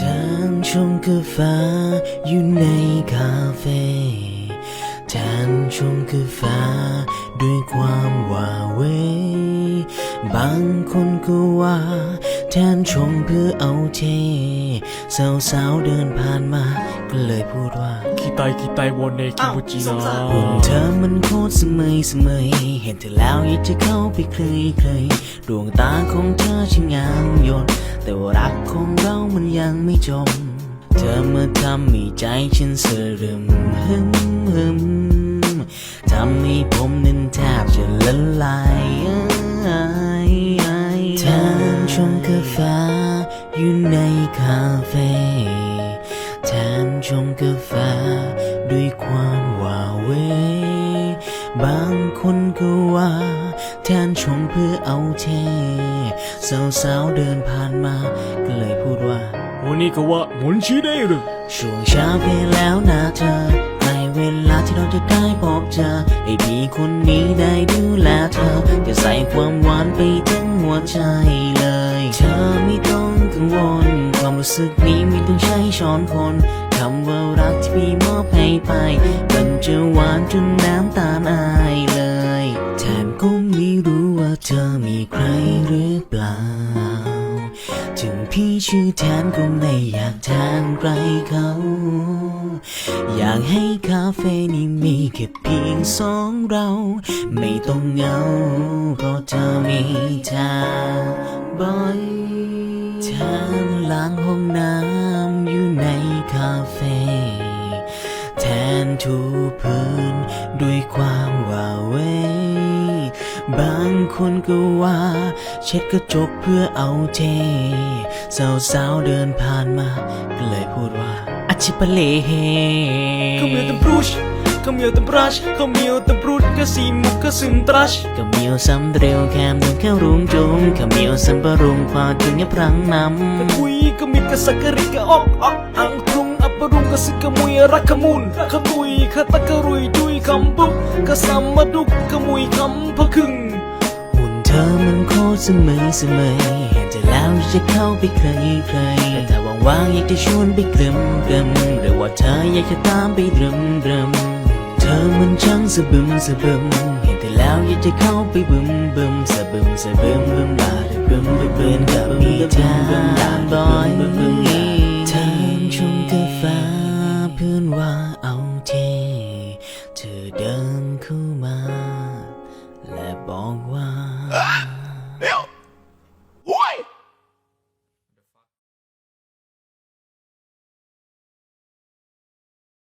ทางชงกาแฟอยู่ในคาเฟ่ทานชงกาแฟด้วยความว่าเวบางคนก็ว่า แทนชงเพื่อเอาเทสาวๆเดินผ่านมา ก็เลยพูดว่าคิไตคิไตวอนเนคิบุจินาหุ่นเธอมันโคตรเสมยเสมยเห็นเธอแล้วอยากจะเข้าไปเคยเคยดวงตาของเธอช่างงามยนต์แต่ว่ารักของเรามันยังไม่จม เธอมาทำให้ใจฉันเสื่อมหึมหึมทำให้ผมนั้นแทบจะละล กาแฟอยู่ในคาเฟ่แทนชงกาแฟด้วยความว่าเว บางคนก็ว่า แทนชงเพื่อเอาเทสาวๆเดินผ่านมา ก็เลยพูดว่าวันนี้ก็ว่าหมุนชี้ได้หรือช่วงเช้าเพลแล้วนะเธอใกล้เวลาที่เราจะได้พบเจอให้พี่คนนี้ได้ดูแลเธอจะใส่ความหวานไปถึงหัวใจ สึกนี้ไม่ต้องใช้ช้อนคนคำว่ารักที่พี่มอบให้ไปมันจะหวานจนน้ำตาลอายเลย แถมก็ไม่รู้ว่าเธอมีใครหรือเปล่า ถึงพี่ชื่อแทนก็ไม่อยากแทนใครเขา อยากให้คาเฟ่นี้มีแค่เพียงสองเรา ไม่ต้องเหงาเพราะเธอมีแทนบ่อย องน้ำอยู่ในคาเฟ่แทนทูพื้นด้วยความว่าเวบางคนก็ว่า เช็ดกระจกเพื่อเอาเทสาวๆเดินผ่านมาก็เลยพูดว่าอาชิปะเลเฮ Kom je uit een broes, kom je uit een bras, kom je uit ก็สีมุกก็ซึมตรัชก็มียวซ้ำเร็วแคมเดินแค่รุงจุงขมียวซ้ำประรุงพอจึงยับพรังนำก็คุยก็มีก็สักกริก็ออกออกอังครุงอัปรุงก็สึกกมุยรักขมุนขมุยขตะกะรุยจุยคำปุ๊บก็ซ้มมาดุกกมุยคำพะคึงหุ่นเธอมันโคตรเสมอเสมอเห็นจะแล้วจะเข้าไปใครใครแต่ถ้าว่างๆอยากจะชวนไปกลิมกลิมหรือว่าเธออยากจะตามไปเดรึม มันช่างสะบึมสะบึมเห็นแต่แล้วอยากจะเข้าไปบึมบึมสะบึมสะบึมบึมบาดบึมบึมบึมกับมีทางบอยบึมบึมทางชมกาแฟเพื่อนว่าเอาทีเธอเดินเข้ามา และบอกว่า